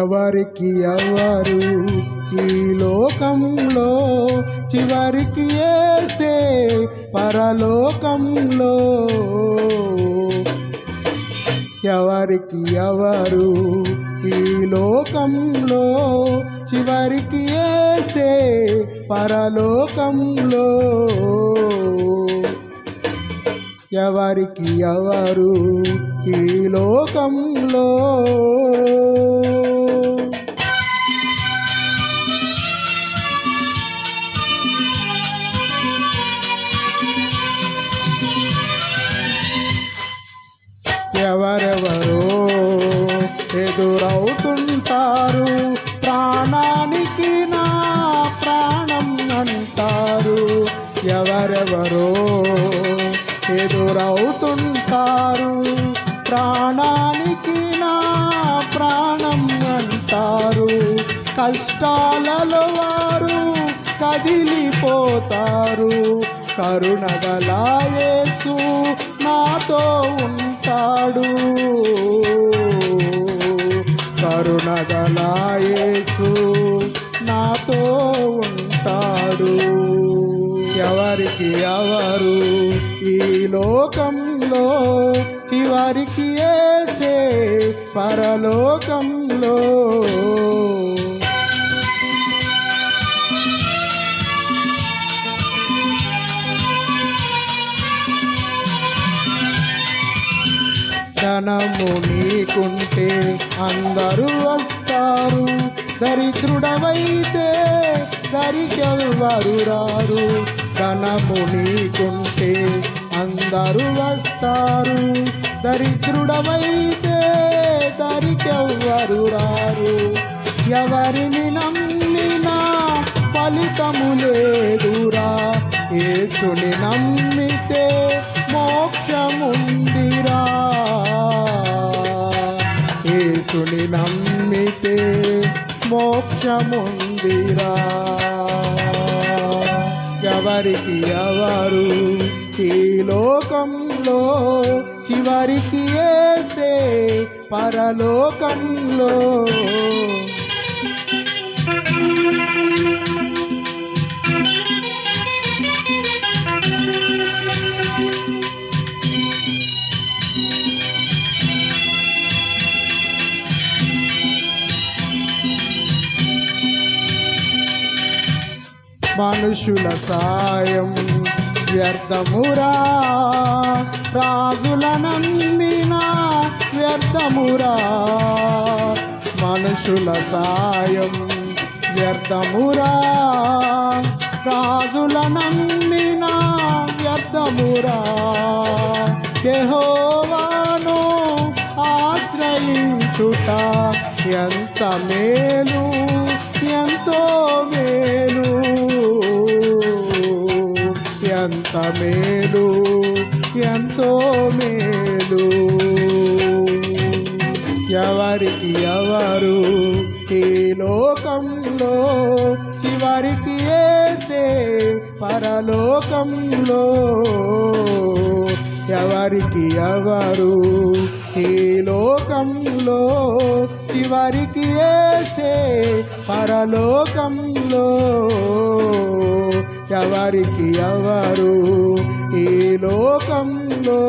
ఎవరికి ఎవరు ఈ లోకంలో చివరికి ఏసే పరలోకంలో. ఎవరికి ఎవరు ఈ లోకంలో? చివరికి ఏసే పరలోకంలో. ఎవరికి ఎవరు ఈ లోకంలో? ఎవరెవరో ఎదురవుతుంటారు? ప్రాణానికి నా ప్రాణం అంటారు. ఎవరెవరో ఎదురవుతుంటారు? ప్రాణానికి నా ప్రాణం అంటారు. కష్టాలలో వారు కదిలిపోతారు. కరుణగలాయేసు నాతో ఉంటాడు కరుణగలాయేసు నాతో ఉంటాడు. ఎవరికి ఎవరు ఈ లోకంలో చివరికి ఏసే పరలోకంలో? జ్ఞానము నీకుంటే అందరూ వస్తారు. దరిద్రుడమైతే దరికెవ్వరు రారు. ధనము నీకుంటే అందరూ వస్తారు. దరిద్రుడమైతే దరికెవ్వరు రారు. ఎవరిని నమ్మినా ఫలితము లేదురా. ఏసుని నమ్మితే మోక్షముందిరా ఎవరికి ఎవరు ఈ లోకంలో చివరికి ఏసే పరలోకంలో? మనుషుల సాయం వ్యర్థమురా. రాజుల నందిన వ్యర్థమురా. మనుషుల సాయం వ్యర్థమురా. రాజుల నమ్మిన వ్యర్థమురా. యెహోవాను ఆశ్రయించుట ఎంత మేలు ఎంతో మేలు. మేలు ఎంతో మేలు. ఎవరికి ఎవరు ఈ లోకంలో చివరికి ఏసే పరలోకంలో? ఎవరికి ఎవరు ఈ లోకంలో చివరికి ఏసే పరలోకంలో? ఎవరికి ఎవరు ఈ లోకంలో?